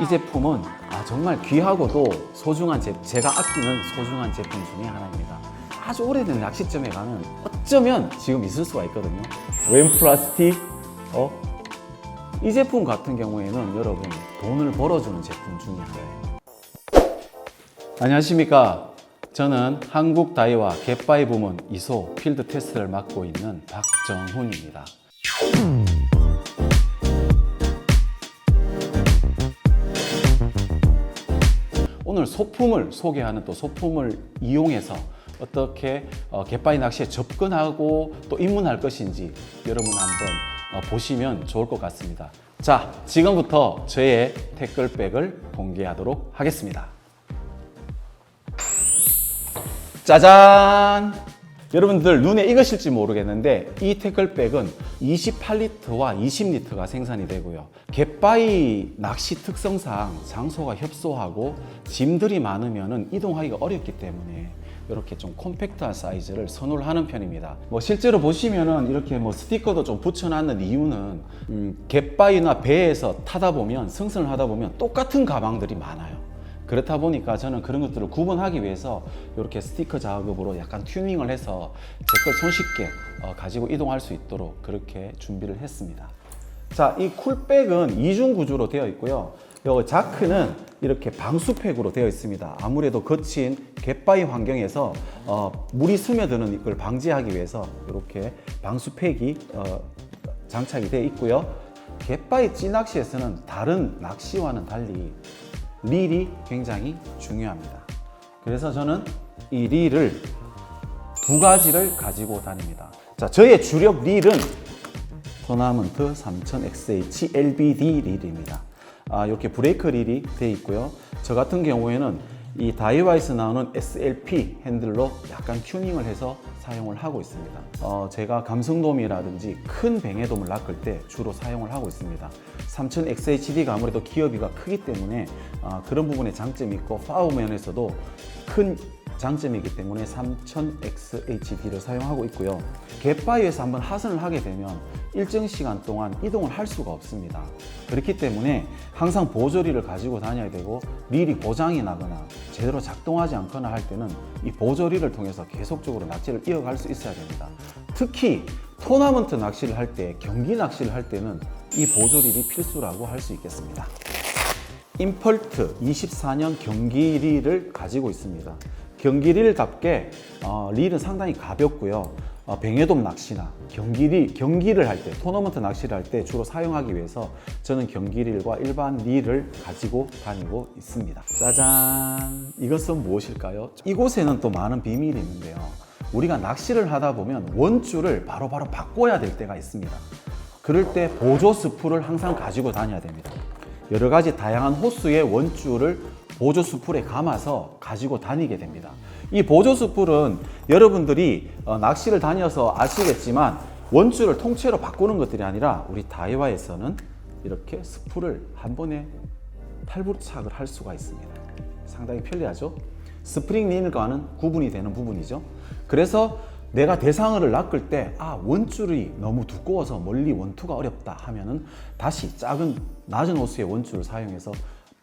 이 제품은 아, 정말 귀하고도 소중한 제, 제가 아끼는 소중한 제품 중에 하나입니다. 아주 오래된 낚시점에 가면 어쩌면 지금 있을 수가 있거든요. 웬 플라스틱? 어? 이 제품 같은 경우에는 여러분 돈을 벌어주는 제품 중에 하나예요. 안녕하십니까. 저는 한국 다이와 갯바위 부문 이소 필드 테스트를 맡고 있는 박정훈입니다. 오늘 소품을 소개하는 또 소품을 이용해서 어떻게 어, 갯바위 낚시에 접근하고 또 입문할 것인지 여러분 한번 어, 보시면 좋을 것 같습니다. 자, 지금부터 저의 태클백을 공개하도록 하겠습니다. 짜잔! 여러분들 눈에 익으실지 모르겠는데 이 태클백은 28리터와 20리터가 생산이 되고요. 갯바위 낚시 특성상 장소가 협소하고 짐들이 많으면 이동하기가 어렵기 때문에 이렇게 좀 콤팩트한 사이즈를 선호를 하는 편입니다. 뭐 실제로 보시면은 이렇게 뭐 스티커도 좀 붙여놨는 이유는 음, 갯바위나 배에서 타다 보면 승선을 하다 보면 똑같은 가방들이 많아요. 그렇다 보니까 저는 그런 것들을 구분하기 위해서 이렇게 스티커 작업으로 약간 튜닝을 해서 제 걸 손쉽게 어, 가지고 이동할 수 있도록 그렇게 준비를 했습니다. 자, 이 쿨백은 이중 구조로 되어 있고요. 요 자크는 이렇게 방수팩으로 되어 있습니다. 아무래도 거친 갯바위 환경에서 어, 물이 스며드는 걸 방지하기 위해서 이렇게 방수팩이 어, 장착이 되어 있고요. 갯바위 찌낚시에서는 다른 낚시와는 달리 릴이 굉장히 중요합니다. 그래서 저는 이 릴을 두 가지를 가지고 다닙니다. 자, 저의 주력 릴은 토나먼트 3000XH LBD 릴입니다. 아, 이렇게 브레이크 릴이 되어 있고요. 저 같은 경우에는 이 다이와에서 나오는 SLP 핸들로 약간 튜닝을 해서 사용을 하고 있습니다. 어, 제가 감성돔이라든지 큰 뱅에돔을 낚을 때 주로 사용을 하고 있습니다. 3000XHD가 아무래도 기어비가 크기 때문에 아, 그런 부분에 장점이 있고 파워 면에서도 큰 장점이기 때문에 3000XHD를 사용하고 있고요. 갯바위에서 한번 하선을 하게 되면 일정 시간 동안 이동을 할 수가 없습니다. 그렇기 때문에 항상 보조리를 가지고 다녀야 되고 릴이 고장이 나거나 제대로 작동하지 않거나 할 때는 이 보조리를 통해서 계속적으로 낚시를 이어갈 수 있어야 됩니다. 특히 토너먼트 낚시를 할 때, 경기 낚시를 할 때는 이 보조릴이 필수라고 할 수 있겠습니다. 임펄트 24년 경기릴을 가지고 있습니다. 경기릴답게 어, 릴은 상당히 가볍고요. 어, 뱅에돔 낚시나 경기리, 경기를 할 때, 토너먼트 낚시를 할 때 주로 사용하기 위해서 저는 경기릴과 일반 릴을 가지고 다니고 있습니다. 짜잔! 이것은 무엇일까요? 이곳에는 또 많은 비밀이 있는데요. 우리가 낚시를 하다 보면 원줄을 바로바로 바꿔야 될 때가 있습니다. 그럴 때 보조 스프를 항상 가지고 다녀야 됩니다. 여러 가지 다양한 호수의 원줄을 보조 스풀에 감아서 가지고 다니게 됩니다. 이 보조 스풀은 여러분들이 어, 낚시를 다녀서 아시겠지만 원줄을 통째로 바꾸는 것들이 아니라 우리 다이와에서는 이렇게 스풀을 한 번에 탈부착을 할 수가 있습니다. 상당히 편리하죠? 스프링 린과는 구분이 되는 부분이죠. 그래서 내가 대상어를 낚을 때, 아, 원줄이 너무 두꺼워서 멀리 원투가 어렵다 하면은 다시 작은, 낮은 호수의 원줄을 사용해서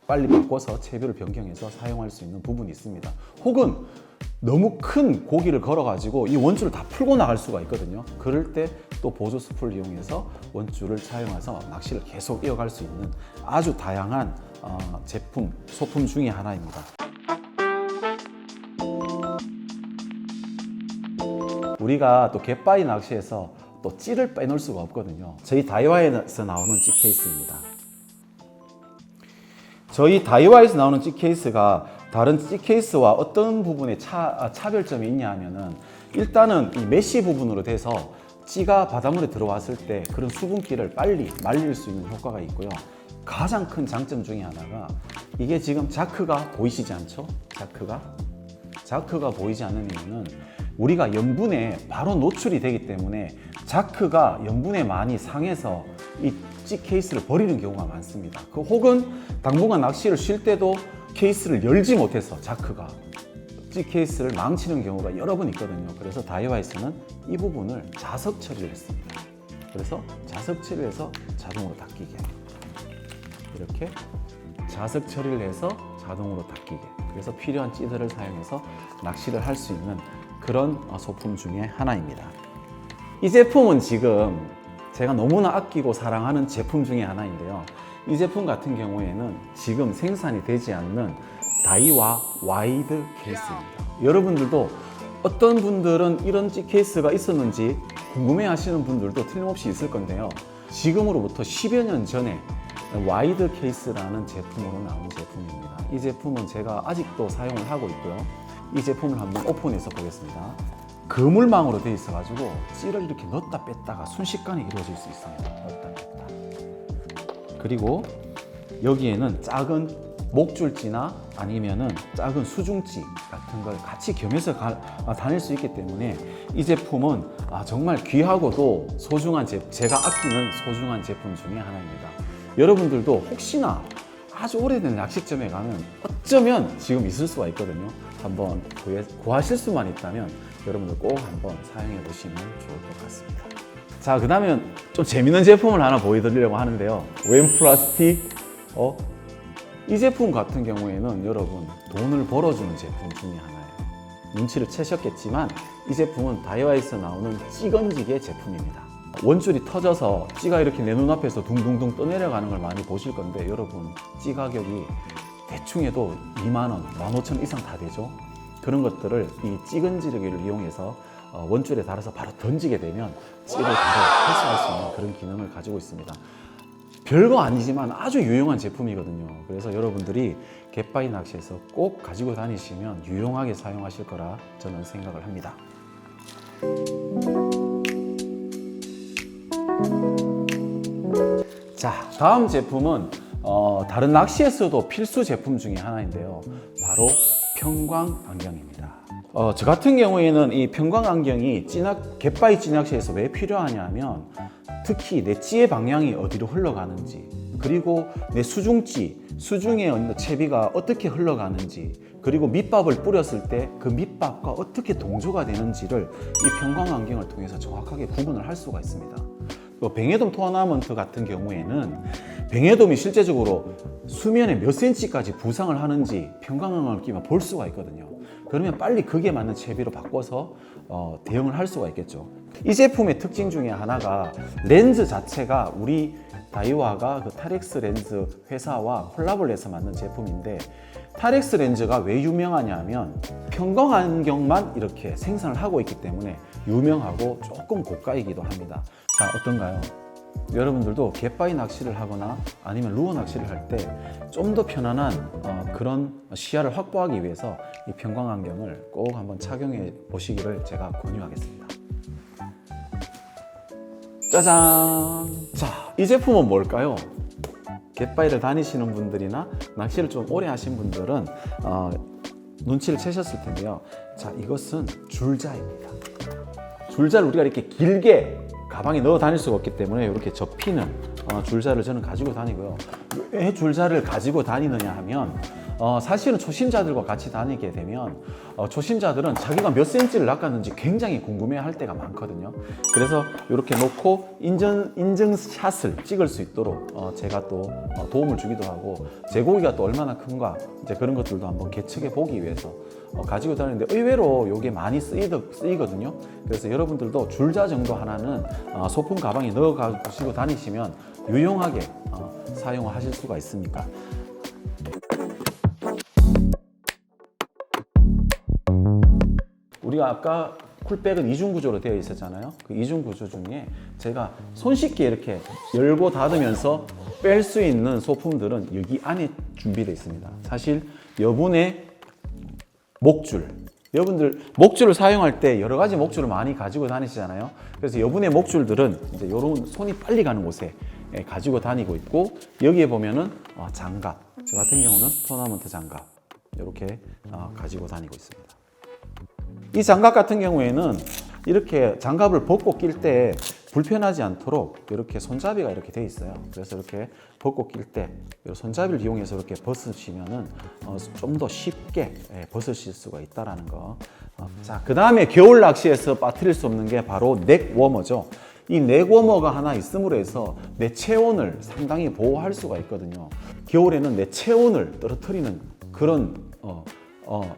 빨리 바꿔서 채비를 변경해서 사용할 수 있는 부분이 있습니다. 혹은 너무 큰 고기를 걸어가지고 이 원줄을 다 풀고 나갈 수가 있거든요. 그럴 때 또 보조 스풀을 이용해서 원줄을 사용해서 낚시를 계속 이어갈 수 있는 아주 다양한 어, 제품, 소품 중의 하나입니다. 우리가 또 갯바위 낚시에서 또 찌를 빼놓을 수가 없거든요. 저희 다이와에서 나오는 찌 케이스입니다. 저희 다이와에서 나오는 찌 케이스가 다른 찌 케이스와 어떤 부분에 차, 아, 차별점이 있냐 하면은 일단은 이 메쉬 부분으로 돼서 찌가 바닷물에 들어왔을 때 그런 수분기를 빨리 말릴 수 있는 효과가 있고요. 가장 큰 장점 중에 하나가 이게 지금 자크가 보이시지 않죠? 자크가 자크가 보이지 않는 이유는 우리가 염분에 바로 노출이 되기 때문에 자크가 염분에 많이 상해서 이 찌 케이스를 버리는 경우가 많습니다. 그 혹은 당분간 낚시를 쉴 때도 케이스를 열지 못해서 자크가 찌 케이스를 망치는 경우가 여러 번 있거든요. 그래서 다이와에서는 이 부분을 자석 처리를 했습니다. 그래서 자석 처리해서 자동으로 닦이게 이렇게 자석 처리를 해서 자동으로 닦이게. 그래서 필요한 찌들을 사용해서 낚시를 할 수 있는 그런 어, 소품 중에 하나입니다. 이 제품은 지금 제가 너무나 아끼고 사랑하는 제품 중에 하나인데요. 이 제품 같은 경우에는 지금 생산이 되지 않는 다이와 와이드 케이스입니다. 여러분들도 어떤 분들은 이런 찌 케이스가 있었는지 궁금해 하시는 분들도 틀림없이 있을 건데요. 지금으로부터 10여 년 전에 와이드 케이스라는 제품으로 나온 제품입니다. 이 제품은 제가 아직도 사용을 하고 있고요. 이 제품을 한번 오픈해서 보겠습니다. 그물망으로 되어 있어가지고 찌를 이렇게 넣었다 뺐다가 순식간에 이루어질 수 있습니다. 넣었다 뺐다. 그리고 여기에는 작은 목줄찌나 아니면은 작은 수중찌 같은 걸 같이 겸해서 가- 아, 다닐 수 있기 때문에 이 제품은 아, 정말 귀하고도 소중한 제, 제가 아끼는 소중한 제품 중에 하나입니다. 여러분들도 혹시나 아주 오래된 낚시점에 가면 어쩌면 지금 있을 수가 있거든요. 한번 구해, 구하실 수만 있다면 여러분들 꼭 한번 사용해 보시면 좋을 것 같습니다. 자, 그 다음에 좀 재밌는 제품을 하나 보여드리려고 하는데요. 웬 플라스틱, 어? 이 제품 같은 경우에는 여러분 돈을 벌어주는 제품 중에 하나예요. 눈치를 채셨겠지만 이 제품은 다이와에서 나오는 찌건지게 제품입니다. 원줄이 터져서 찌가 이렇게 내 눈앞에서 둥둥둥 떠내려가는 걸 많이 보실 건데 여러분 찌 가격이 대충 해도 2만 원, 15,000원 이상 다 되죠. 그런 것들을 이 찌건지르기를 이용해서 어, 원줄에 달아서 바로 던지게 되면 찌를 바로 회수할 수 있는 그런 기능을 가지고 있습니다. 별거 아니지만 아주 유용한 제품이거든요. 그래서 여러분들이 갯바위 낚시에서 꼭 가지고 다니시면 유용하게 사용하실 거라 저는 생각을 합니다. 자, 다음 제품은 어, 다른 낚시에서도 필수 제품 중에 하나인데요. 바로 평광 안경입니다. 어, 저 같은 경우에는 이 평광 안경이 찌낚, 갯바위 찌낚시에서 왜 필요하냐면 특히 내 찌의 방향이 어디로 흘러가는지 그리고 내 수중찌, 수중의 채비가 어떻게 흘러가는지 그리고 밑밥을 뿌렸을 때 그 밑밥과 어떻게 동조가 되는지를 이 평광 안경을 통해서 정확하게 구분을 할 수가 있습니다. 또 뱅에돔 토너먼트 같은 경우에는 뱅에돔이 실제적으로 수면에 몇 센치까지 부상을 하는지 평광안경을 끼면 볼 수가 있거든요. 그러면 빨리 그게 맞는 채비로 바꿔서 어, 대응을 할 수가 있겠죠. 이 제품의 특징 중에 하나가 렌즈 자체가 우리 다이와가 그 타렉스 렌즈 회사와 콜라보를 해서 만든 제품인데 타렉스 렌즈가 왜 유명하냐면 평광 안경만 이렇게 생산을 하고 있기 때문에 유명하고 조금 고가이기도 합니다. 자, 어떤가요? 여러분들도 갯바위 낚시를 하거나 아니면 루어 낚시를 할 때 좀 더 편안한 어, 그런 시야를 확보하기 위해서 이 평광 안경을 꼭 한번 착용해 보시기를 제가 권유하겠습니다. 짜잔! 자, 이 제품은 뭘까요? 갯바위를 다니시는 분들이나 낚시를 좀 오래 하신 분들은 어, 눈치를 채셨을 텐데요. 자, 이것은 줄자입니다. 줄자를 우리가 이렇게 길게 가방에 넣어 다닐 수가 없기 때문에 이렇게 접히는 어, 줄자를 저는 가지고 다니고요. 왜 줄자를 가지고 다니느냐 하면 어, 사실은 초심자들과 같이 다니게 되면 어, 초심자들은 자기가 몇 센치를 낚았는지 굉장히 궁금해할 때가 많거든요. 그래서 이렇게 놓고 인증 인증샷을 찍을 수 있도록 어, 제가 또 어, 도움을 주기도 하고 제 고기가 또 얼마나 큰가 이제 그런 것들도 한번 계측해 보기 위해서 어, 가지고 다니는데 의외로 이게 많이 쓰이거든요. 그래서 여러분들도 줄자 정도 하나는 어, 소품 가방에 넣어 가지고 다니시면 유용하게 어, 사용하실 수가 있으니까 우리가 아까 쿨백은 이중 구조로 되어 있었잖아요. 그 이중 구조 중에 제가 손쉽게 이렇게 열고 닫으면서 뺄 수 있는 소품들은 여기 안에 준비되어 있습니다. 사실 여분의 목줄. 여러분들 목줄을 사용할 때 여러 가지 목줄을 많이 가지고 다니시잖아요. 그래서 여분의 목줄들은 이제 이런 손이 빨리 가는 곳에 예, 가지고 다니고 있고 여기에 보면은 어, 장갑. 저 같은 경우는 토너먼트 장갑 이렇게 어, 가지고 다니고 있습니다. 이 장갑 같은 경우에는 이렇게 장갑을 벗고 낄 때 불편하지 않도록 이렇게 손잡이가 이렇게 돼 있어요. 그래서 이렇게 벗고 낄 때 손잡이를 이용해서 이렇게 벗으시면은 어, 좀 더 쉽게 예, 벗으실 수가 있다라는 거. 어, 자, 그 다음에 겨울 낚시에서 빠뜨릴 수 없는 게 바로 넥 워머죠. 이 넥 워머가 하나 있음으로 해서 내 체온을 상당히 보호할 수가 있거든요. 겨울에는 내 체온을 떨어뜨리는 그런 어, 어,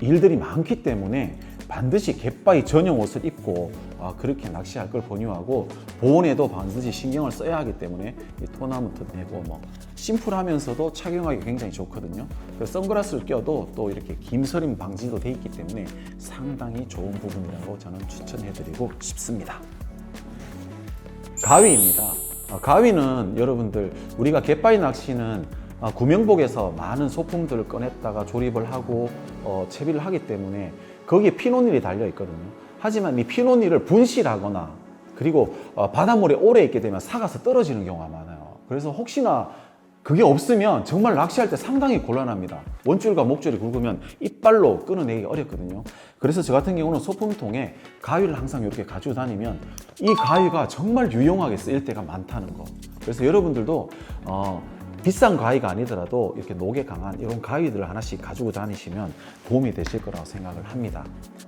일들이 많기 때문에 반드시 갯바위 전용 옷을 입고 아, 그렇게 낚시할 걸 권유하고 보온에도 반드시 신경을 써야 하기 때문에 이 토나무도 되고 뭐 심플하면서도 착용하기 굉장히 좋거든요. 그 선글라스를 껴도 또 이렇게 김서림 방지도 돼 있기 때문에 상당히 좋은 부분이라고 저는 추천해드리고 싶습니다. 가위입니다. 어, 가위는 여러분들 우리가 갯바위 낚시는 어, 구명복에서 많은 소품들을 꺼냈다가 조립을 하고 어, 채비를 하기 때문에 거기에 피노닐이 달려 있거든요. 하지만 이 피노닐을 분실하거나 그리고 어, 바닷물에 오래 있게 되면 사가서 떨어지는 경우가 많아요. 그래서 혹시나 그게 없으면 정말 낚시할 때 상당히 곤란합니다. 원줄과 목줄이 굵으면 이빨로 끊어내기 어렵거든요. 그래서 저 같은 경우는 소품통에 가위를 항상 이렇게 가지고 다니면 이 가위가 정말 유용하게 쓰일 때가 많다는 거. 그래서 여러분들도 어, 비싼 가위가 아니더라도 이렇게 녹에 강한 이런 가위들을 하나씩 가지고 다니시면 도움이 되실 거라고 생각을 합니다.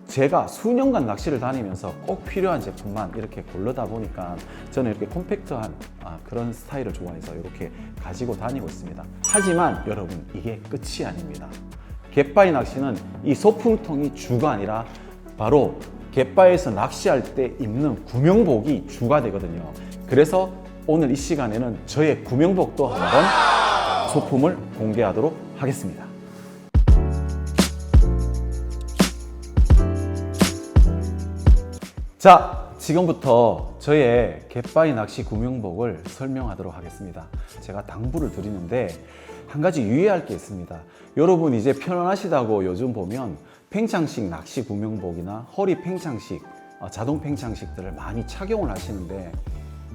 제가 수년간 낚시를 다니면서 꼭 필요한 제품만 이렇게 고르다 보니까 저는 이렇게 콤팩트한 아, 그런 스타일을 좋아해서 이렇게 가지고 다니고 있습니다. 하지만 여러분 이게 끝이 아닙니다. 갯바위 낚시는 이 소품통이 주가 아니라 바로 갯바위에서 낚시할 때 입는 구명복이 주가 되거든요. 그래서 오늘 이 시간에는 저의 구명복도 한번 소품을 공개하도록 하겠습니다. 자, 지금부터 저의 갯바위 낚시 구명복을 설명하도록 하겠습니다. 제가 당부를 드리는데 한 가지 유의할 게 있습니다. 여러분 이제 편안하시다고 요즘 보면 팽창식 낚시 구명복이나 허리 팽창식, 어, 자동 팽창식들을 많이 착용을 하시는데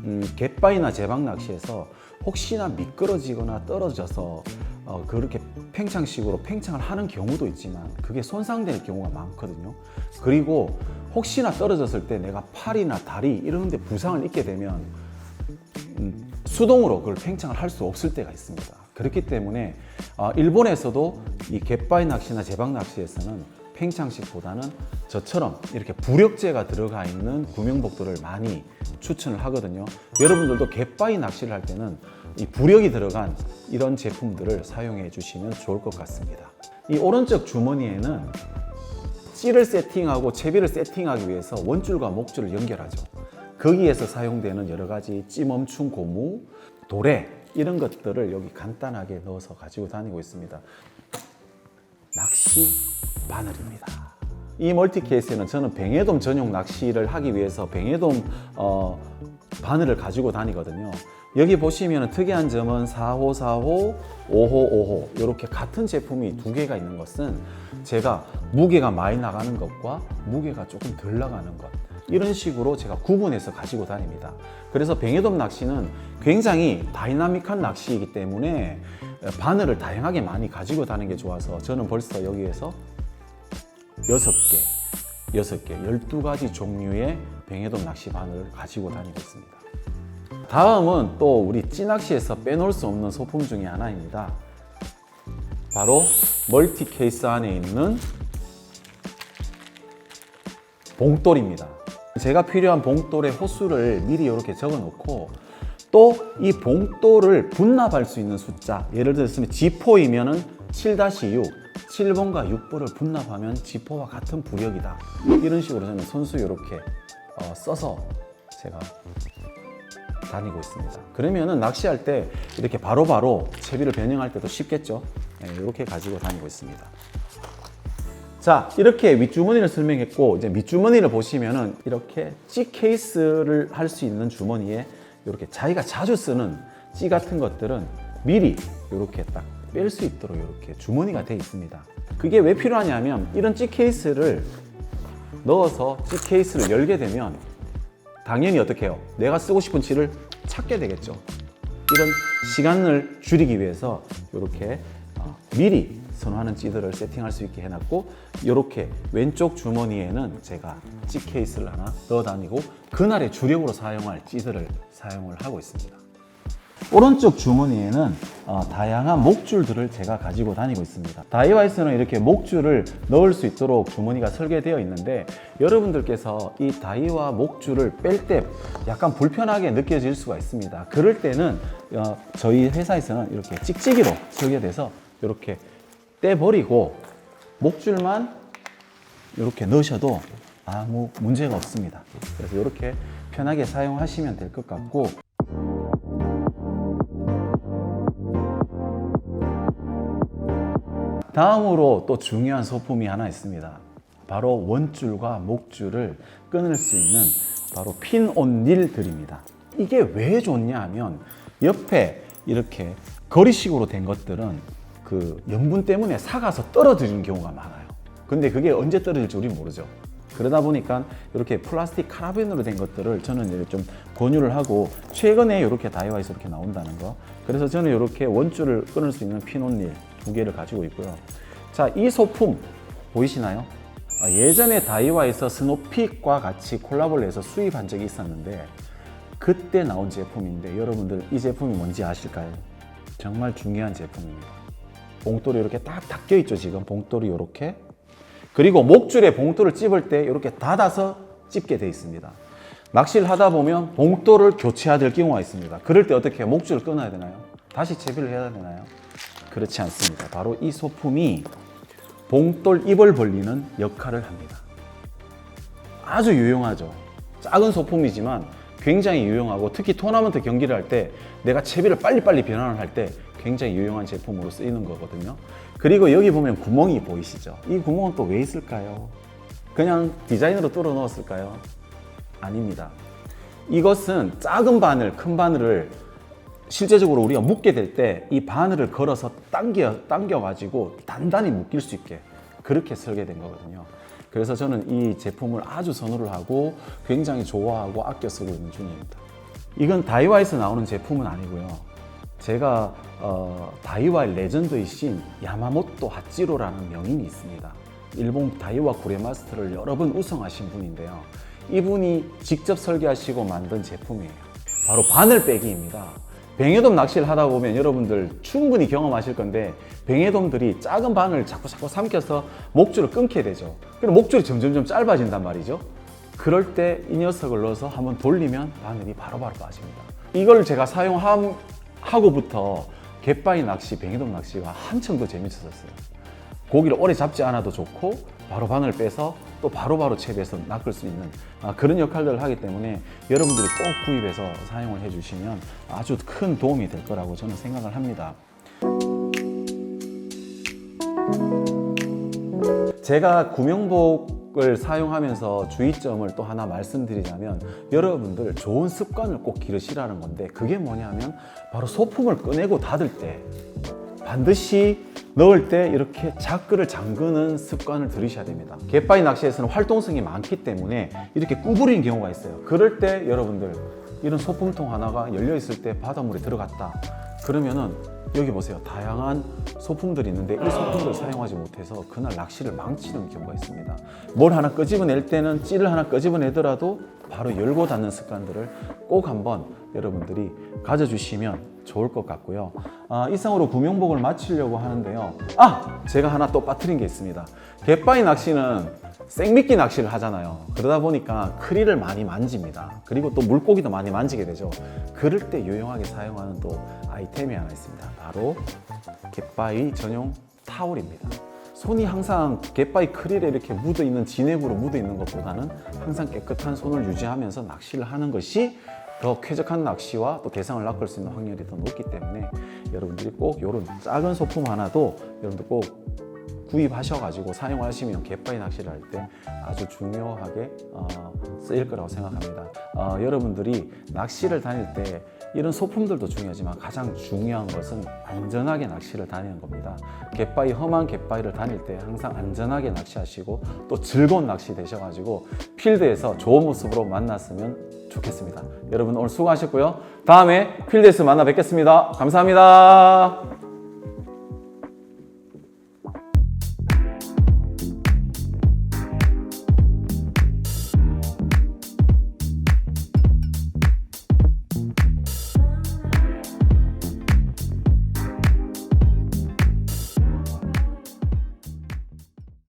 음, 갯바위나 제방 낚시에서 혹시나 미끄러지거나 떨어져서 어, 그렇게 팽창식으로 팽창을 하는 경우도 있지만 그게 손상될 경우가 많거든요. 그리고 혹시나 떨어졌을 때 내가 팔이나 다리 이런 데 부상을 입게 되면 음, 수동으로 그걸 팽창을 할 수 없을 때가 있습니다. 그렇기 때문에 어, 일본에서도 이 갯바위 낚시나 제방 낚시에서는 팽창식보다는 저처럼 이렇게 부력제가 들어가 있는 구명복들을 많이 추천을 하거든요. 여러분들도 갯바위 낚시를 할 때는 이 부력이 들어간 이런 제품들을 사용해 주시면 좋을 것 같습니다. 이 오른쪽 주머니에는 찌를 세팅하고 채비를 세팅하기 위해서 원줄과 목줄을 연결하죠. 거기에서 사용되는 여러 가지 찌멈춘 고무, 도래 이런 것들을 여기 간단하게 넣어서 가지고 다니고 있습니다. 낚시 바늘입니다. 이 멀티 케이스에는 저는 뱅에돔 전용 낚시를 하기 위해서 뱅에돔 어, 바늘을 가지고 다니거든요. 여기 보시면 특이한 점은 4호, 4호, 5호, 5호 이렇게 같은 제품이 두 개가 있는 것은 제가 무게가 많이 나가는 것과 무게가 조금 덜 나가는 것 이런 식으로 제가 구분해서 가지고 다닙니다. 그래서 뱅에돔 낚시는 굉장히 다이나믹한 낚시이기 때문에 바늘을 다양하게 많이 가지고 다니는 게 좋아서 저는 벌써 여기에서 여섯 개, 여섯 개, 열두 가지 종류의 뱅에돔 낚시 바늘을 가지고 다니고 있습니다. 다음은 또 우리 찌낚시에서 빼놓을 수 없는 소품 중에 하나입니다. 바로 멀티 케이스 안에 있는 봉돌입니다. 제가 필요한 봉돌의 호수를 미리 이렇게 적어 놓고 또 이 봉돌을 분납할 수 있는 숫자 예를 들었으면 G4이면은 7-6 7번과 6번을 분납하면 G4와 같은 부력이다. 이런 식으로 저는 손수 이렇게 어, 써서 제가 다니고 있습니다. 그러면은 낚시할 때 이렇게 바로 바로 채비를 변형할 때도 쉽겠죠? 네, 이렇게 가지고 다니고 있습니다. 자 이렇게 윗주머니를 설명했고 이제 밑주머니를 보시면은 이렇게 찌 케이스를 할 수 있는 주머니에 이렇게 자기가 자주 쓰는 찌 같은 것들은 미리 이렇게 딱 뺄 수 있도록 이렇게 주머니가 되어 있습니다. 그게 왜 필요하냐면 이런 찌 케이스를 넣어서 찌 케이스를 열게 되면 당연히 어떻게 해요? 내가 쓰고 싶은 찌를 찾게 되겠죠. 이런 시간을 줄이기 위해서 이렇게 어, 미리 선호하는 찌들을 세팅할 수 있게 해놨고 이렇게 왼쪽 주머니에는 제가 찌 케이스를 하나 넣어 다니고 그날의 주력으로 사용할 찌들을 사용을 하고 있습니다. 오른쪽 주머니에는 어, 다양한 목줄들을 제가 가지고 다니고 있습니다. 다이와이스는 이렇게 목줄을 넣을 수 있도록 주머니가 설계되어 있는데 여러분들께서 이 다이와 목줄을 뺄 때 약간 불편하게 느껴질 수가 있습니다. 그럴 때는 어, 저희 회사에서는 이렇게 찍찍이로 설계돼서 이렇게 떼버리고 목줄만 이렇게 넣으셔도 아무 문제가 없습니다. 그래서 이렇게 편하게 사용하시면 될 것 같고 다음으로 또 중요한 소품이 하나 있습니다. 바로 원줄과 목줄을 끊을 수 있는 바로 핀온닐들입니다. 이게 왜 좋냐 하면 옆에 이렇게 거리식으로 된 것들은 그 염분 때문에 사가서 떨어지는 경우가 많아요. 근데 그게 언제 떨어질지 우리 모르죠. 그러다 보니까 이렇게 플라스틱 카라벤으로 된 것들을 저는 이제 좀 권유를 하고 최근에 이렇게 다이와에서 이렇게 나온다는 거. 그래서 저는 이렇게 원줄을 끊을 수 있는 피논닐 두 개를 가지고 있고요. 자, 이 소품 보이시나요? 아, 예전에 다이와에서 스노픽과 같이 콜라보를 해서 수입한 적이 있었는데 그때 나온 제품인데 여러분들 이 제품이 뭔지 아실까요? 정말 중요한 제품입니다. 봉돌이 이렇게 딱 닦여 있죠 지금 봉돌이 이렇게 그리고 목줄에 봉돌을 찝을 때 이렇게 닫아서 찝게 돼 있습니다. 낚시를 하다 보면 봉돌을 교체해야 될 경우가 있습니다. 그럴 때 어떻게? 목줄을 끊어야 되나요? 다시 재비를 해야 되나요? 그렇지 않습니다. 바로 이 소품이 봉돌 입을 벌리는 역할을 합니다. 아주 유용하죠. 작은 소품이지만 굉장히 유용하고 특히 토너먼트 경기를 할 때 내가 채비를 빨리빨리 변환을 할 때 굉장히 유용한 제품으로 쓰이는 거거든요. 그리고 여기 보면 구멍이 보이시죠? 이 구멍은 또 왜 있을까요? 그냥 디자인으로 뚫어 넣었을까요? 아닙니다. 이것은 작은 바늘, 큰 바늘을 실제적으로 우리가 묶게 될 때 이 바늘을 걸어서 당겨, 당겨가지고 단단히 묶일 수 있게 그렇게 설계된 거거든요. 그래서 저는 이 제품을 아주 선호를 하고 굉장히 좋아하고 아껴 쓰고 있는 중입니다. 이건 다이와에서 나오는 제품은 아니고요. 제가 어, 다이와의 레전드이신 야마모토 하찌로라는 명인이 있습니다. 일본 다이와 구레마스터를 여러 번 우승하신 분인데요. 이분이 직접 설계하시고 만든 제품이에요. 바로 바늘 빼기입니다. 뱅에돔 낚시를 하다 보면 여러분들 충분히 경험하실 건데 뱅에돔들이 작은 바늘 자꾸 자꾸 삼켜서 목줄을 끊게 되죠. 그럼 목줄이 점점점 짧아진단 말이죠. 그럴 때 이 녀석을 넣어서 한번 돌리면 바늘이 바로바로 빠집니다. 이걸 제가 사용 하고부터 갯바위 낚시, 뱅에돔 낚시가 한층 더 재밌어졌어요. 고기를 오래 잡지 않아도 좋고 바로 바늘 빼서 또 바로바로 채비해서 낚을 수 있는 아, 그런 역할들을 하기 때문에 여러분들이 꼭 구입해서 사용을 해주시면 아주 큰 도움이 될 거라고 저는 생각을 합니다. 제가 구명복 을 사용하면서 주의점을 또 하나 말씀드리자면 여러분들 좋은 습관을 꼭 기르시라는 건데 그게 뭐냐면 바로 소품을 꺼내고 닫을 때 반드시 넣을 때 이렇게 자크를 잠그는 습관을 들이셔야 됩니다. 갯바위 낚시에서는 활동성이 많기 때문에 이렇게 구부리는 경우가 있어요. 그럴 때 여러분들 이런 소품통 하나가 열려 있을 때 바닷물에 들어갔다. 그러면은 여기 보세요. 다양한 소품들이 있는데 이 소품들을 사용하지 못해서 그날 낚시를 망치는 경우가 있습니다. 뭘 하나 끄집어낼 때는 찌를 하나 끄집어내더라도 바로 열고 닫는 습관들을 꼭 한번 여러분들이 가져주시면 좋을 것 같고요. 아, 이상으로 구명복을 마치려고 하는데요. 아! 제가 하나 또 빠뜨린 게 있습니다. 갯바위 낚시는 생미끼 낚시를 하잖아요. 그러다 보니까 크릴을 많이 만집니다. 그리고 또 물고기도 많이 만지게 되죠. 그럴 때 유용하게 사용하는 또 아이템이 하나 있습니다. 바로 갯바위 전용 타올입니다. 손이 항상 갯바위 크릴에 이렇게 묻어 있는 진액으로 묻어 있는 것보다는 항상 깨끗한 손을 유지하면서 낚시를 하는 것이 더 쾌적한 낚시와 또 대상을 낚을 수 있는 확률이 더 높기 때문에 여러분들이 꼭 이런 작은 소품 하나도 여러분들 꼭 구입하셔가지고 사용하시면 갯바위 낚시를 할 때 아주 중요하게 어, 쓰일 거라고 생각합니다. 어, 여러분들이 낚시를 다닐 때 이런 소품들도 중요하지만 가장 중요한 것은 안전하게 낚시를 다니는 겁니다. 갯바위 험한 갯바위를 다닐 때 항상 안전하게 낚시하시고 또 즐거운 낚시 되셔가지고 필드에서 좋은 모습으로 만났으면 좋겠습니다. 여러분 오늘 수고하셨고요. 다음에 필드에서 만나 뵙겠습니다. 감사합니다.